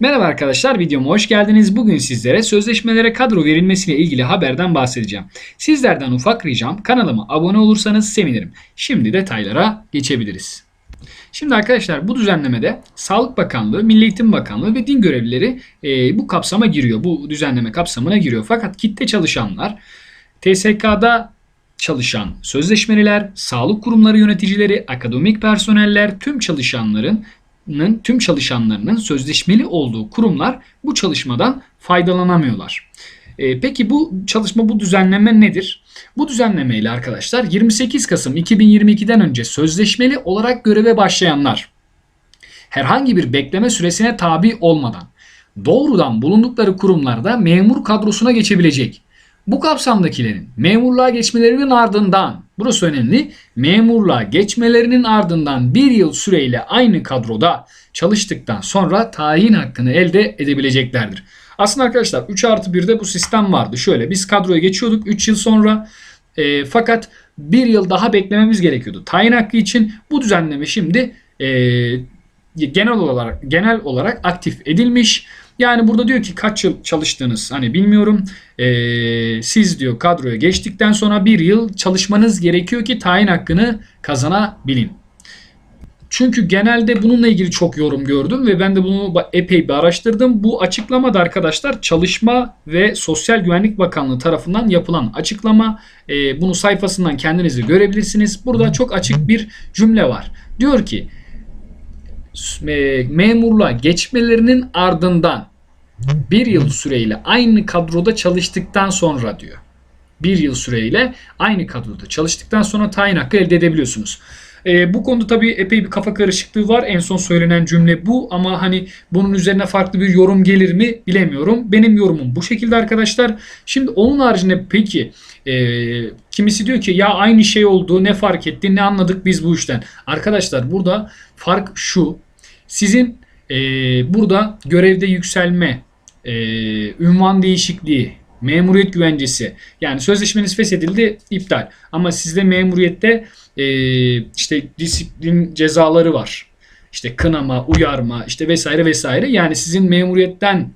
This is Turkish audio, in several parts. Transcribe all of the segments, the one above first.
Merhaba arkadaşlar videoma hoş geldiniz. Bugün sizlere sözleşmelere kadro verilmesiyle ilgili haberden bahsedeceğim. Sizlerden ufak ricam kanalıma abone olursanız sevinirim. Şimdi detaylara geçebiliriz. Şimdi arkadaşlar bu düzenlemede Sağlık Bakanlığı, Milli Eğitim Bakanlığı ve din görevlileri e, bu kapsama giriyor. Bu düzenleme kapsamına giriyor. Fakat kitle çalışanlar TSK'da çalışan sözleşmeliler, sağlık kurumları yöneticileri, akademik personeller, tüm çalışanların tüm çalışanlarının sözleşmeli olduğu kurumlar bu çalışmadan faydalanamıyorlar. E, peki bu çalışma bu düzenleme nedir? Bu düzenleme ile arkadaşlar 28 Kasım 2022'den önce sözleşmeli olarak göreve başlayanlar herhangi bir bekleme süresine tabi olmadan doğrudan bulundukları kurumlarda memur kadrosuna geçebilecek. Bu kapsamdakilerin memurluğa geçmelerinin ardından, burası önemli, memurluğa geçmelerinin ardından bir yıl süreyle aynı kadroda çalıştıktan sonra tayin hakkını elde edebileceklerdir. Aslında arkadaşlar 3 artı 1'de bu sistem vardı. Şöyle biz kadroya geçiyorduk 3 yıl sonra e, fakat bir yıl daha beklememiz gerekiyordu. Tayin hakkı için bu düzenleme şimdi e, genel olarak genel olarak aktif edilmiş. Yani burada diyor ki kaç yıl çalıştığınız hani bilmiyorum. Ee, siz diyor kadroya geçtikten sonra bir yıl çalışmanız gerekiyor ki tayin hakkını kazanabilin. Çünkü genelde bununla ilgili çok yorum gördüm ve ben de bunu epey bir araştırdım. Bu açıklama da arkadaşlar Çalışma ve Sosyal Güvenlik Bakanlığı tarafından yapılan açıklama. Ee, bunu sayfasından kendiniz de görebilirsiniz. Burada çok açık bir cümle var. Diyor ki memurluğa geçmelerinin ardından bir yıl süreyle aynı kadroda çalıştıktan sonra diyor. Bir yıl süreyle aynı kadroda çalıştıktan sonra tayin hakkı elde edebiliyorsunuz. E, bu konuda tabii epey bir kafa karışıklığı var. En son söylenen cümle bu ama hani bunun üzerine farklı bir yorum gelir mi bilemiyorum. Benim yorumum bu şekilde arkadaşlar. Şimdi onun haricinde peki e, kimisi diyor ki ya aynı şey oldu ne fark etti ne anladık biz bu işten. Arkadaşlar burada fark şu. Sizin e, burada görevde yükselme, e, ünvan değişikliği, memuriyet güvencesi yani sözleşmeniz feshedildi iptal ama sizde memuriyette e, işte disiplin cezaları var. İşte kınama, uyarma işte vesaire vesaire yani sizin memuriyetten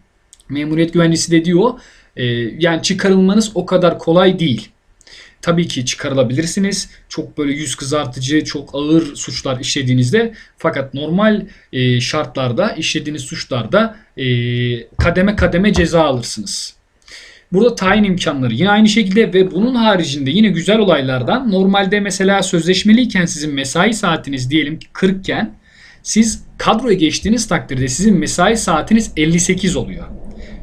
memuriyet güvencesi de diyor e, yani çıkarılmanız o kadar kolay değil. Tabii ki çıkarılabilirsiniz. Çok böyle yüz kızartıcı, çok ağır suçlar işlediğinizde fakat normal e, şartlarda işlediğiniz suçlarda e, kademe kademe ceza alırsınız. Burada tayin imkanları yine aynı şekilde ve bunun haricinde yine güzel olaylardan normalde mesela sözleşmeliyken sizin mesai saatiniz diyelim ki 40 iken siz kadroya geçtiğiniz takdirde sizin mesai saatiniz 58 oluyor.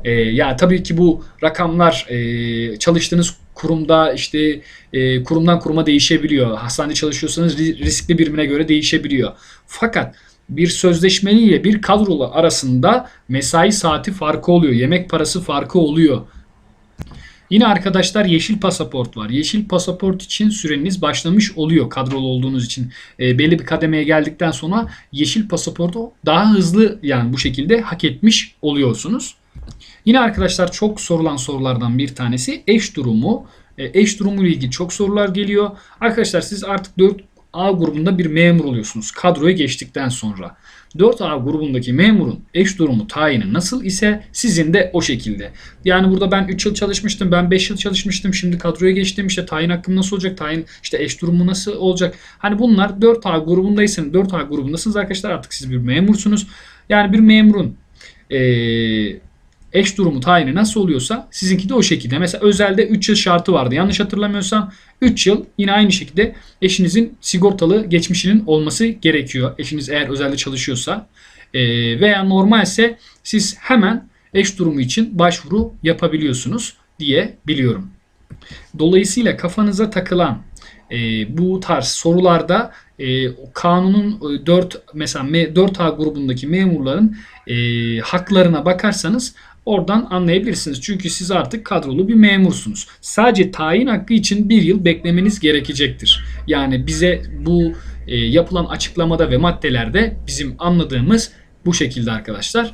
E, ya tabii ki bu rakamlar e, çalıştığınız kurumda işte e, kurumdan kuruma değişebiliyor. Hastanede çalışıyorsanız riskli birimine göre değişebiliyor. Fakat bir sözleşmeli ile bir kadrolu arasında mesai saati farkı oluyor. Yemek parası farkı oluyor. Yine arkadaşlar yeşil pasaport var. Yeşil pasaport için süreniz başlamış oluyor kadrolu olduğunuz için. E, belli bir kademeye geldikten sonra yeşil pasaportu daha hızlı yani bu şekilde hak etmiş oluyorsunuz. Yine arkadaşlar çok sorulan sorulardan bir tanesi eş durumu. E, eş durumu ilgili çok sorular geliyor. Arkadaşlar siz artık 4A grubunda bir memur oluyorsunuz kadroya geçtikten sonra. 4A grubundaki memurun eş durumu tayini nasıl ise sizin de o şekilde. Yani burada ben 3 yıl çalışmıştım, ben 5 yıl çalışmıştım, şimdi kadroya geçtim. İşte tayin hakkım nasıl olacak? Tayin işte eş durumu nasıl olacak? Hani bunlar 4A grubundaysanız, 4A grubundasınız arkadaşlar artık siz bir memursunuz. Yani bir memurun ee, eş durumu tayini nasıl oluyorsa sizinki de o şekilde. Mesela özelde 3 yıl şartı vardı. Yanlış hatırlamıyorsam 3 yıl yine aynı şekilde eşinizin sigortalı geçmişinin olması gerekiyor. Eşiniz eğer özelde çalışıyorsa e, veya normalse siz hemen eş durumu için başvuru yapabiliyorsunuz diye biliyorum. Dolayısıyla kafanıza takılan e, bu tarz sorularda e, kanunun 4 mesela 4A grubundaki memurların e, haklarına bakarsanız Oradan anlayabilirsiniz. Çünkü siz artık kadrolu bir memursunuz. Sadece tayin hakkı için bir yıl beklemeniz gerekecektir. Yani bize bu e, yapılan açıklamada ve maddelerde bizim anladığımız bu şekilde arkadaşlar.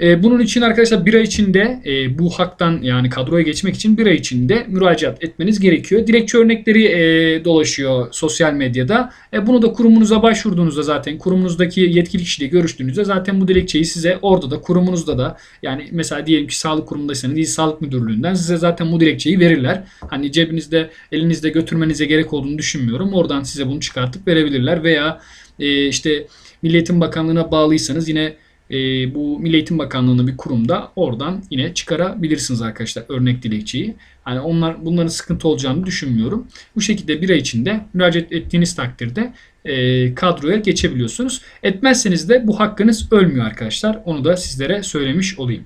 E, bunun için arkadaşlar bir ay içinde e, bu haktan yani kadroya geçmek için bir ay içinde müracaat etmeniz gerekiyor. Dilekçe örnekleri e, dolaşıyor sosyal medyada. E, bunu da kurumunuza başvurduğunuzda zaten kurumunuzdaki yetkili kişiyle görüştüğünüzde zaten bu dilekçeyi size orada da kurumunuzda da yani mesela diyelim ki sağlık kurumundaysanız İl Sağlık Müdürlüğü'nden size zaten bu dilekçeyi verirler. Hani cebinizde elinizde götürmenize gerek olduğunu düşünmüyorum. Oradan size bunu çıkartıp verebilirler veya e, işte Milli Eğitim Bakanlığı'na bağlıysanız yine e, bu Milli Eğitim Bakanlığı'nın bir kurumda oradan yine çıkarabilirsiniz arkadaşlar örnek dilekçeyi. Hani onlar bunların sıkıntı olacağını düşünmüyorum. Bu şekilde bir ay içinde müracaat ettiğiniz takdirde e, kadroya geçebiliyorsunuz. Etmezseniz de bu hakkınız ölmüyor arkadaşlar. Onu da sizlere söylemiş olayım.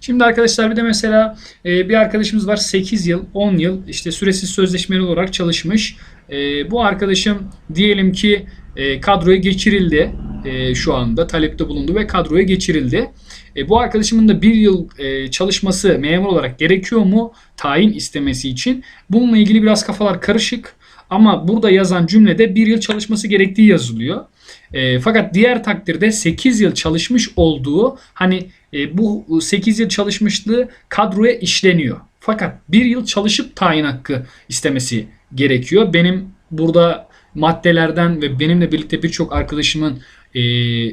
Şimdi arkadaşlar bir de mesela e, bir arkadaşımız var 8 yıl 10 yıl işte süresiz sözleşmeli olarak çalışmış. E, bu arkadaşım diyelim ki e, kadroya geçirildi e, şu anda talepte bulundu ve kadroya geçirildi. E, bu arkadaşımın da bir yıl e, çalışması memur olarak gerekiyor mu tayin istemesi için? Bununla ilgili biraz kafalar karışık ama burada yazan cümlede bir yıl çalışması gerektiği yazılıyor. E, fakat diğer takdirde 8 yıl çalışmış olduğu hani e, bu 8 yıl çalışmışlığı kadroya işleniyor. Fakat bir yıl çalışıp tayin hakkı istemesi gerekiyor. Benim burada maddelerden ve benimle birlikte birçok arkadaşımın e,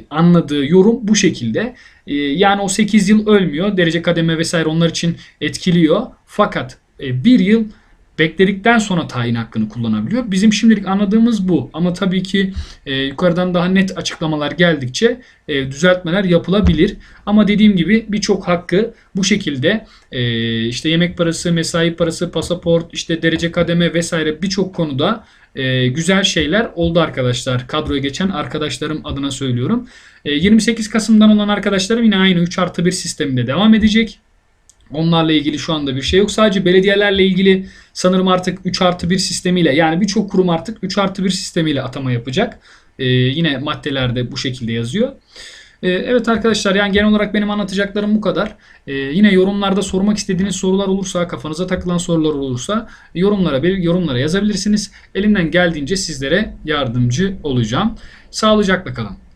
anladığı yorum bu şekilde. E, yani o 8 yıl ölmüyor. Derece kademe vesaire onlar için etkiliyor. Fakat e, bir yıl bekledikten sonra tayin hakkını kullanabiliyor. Bizim şimdilik anladığımız bu. Ama tabii ki e, yukarıdan daha net açıklamalar geldikçe e, düzeltmeler yapılabilir. Ama dediğim gibi birçok hakkı bu şekilde e, işte yemek parası, mesai parası, pasaport, işte derece kademe vesaire birçok konuda e, güzel şeyler oldu arkadaşlar. Kadroya geçen arkadaşlarım adına söylüyorum. E, 28 Kasım'dan olan arkadaşlarım yine aynı 3 artı 1 sisteminde devam edecek. Onlarla ilgili şu anda bir şey yok. Sadece belediyelerle ilgili sanırım artık 3 artı 1 sistemiyle yani birçok kurum artık 3 artı 1 sistemiyle atama yapacak. Ee, yine maddelerde bu şekilde yazıyor. Ee, evet arkadaşlar yani genel olarak benim anlatacaklarım bu kadar. Ee, yine yorumlarda sormak istediğiniz sorular olursa, kafanıza takılan sorular olursa yorumlara yorumlara yazabilirsiniz. Elimden geldiğince sizlere yardımcı olacağım. Sağlıcakla kalın.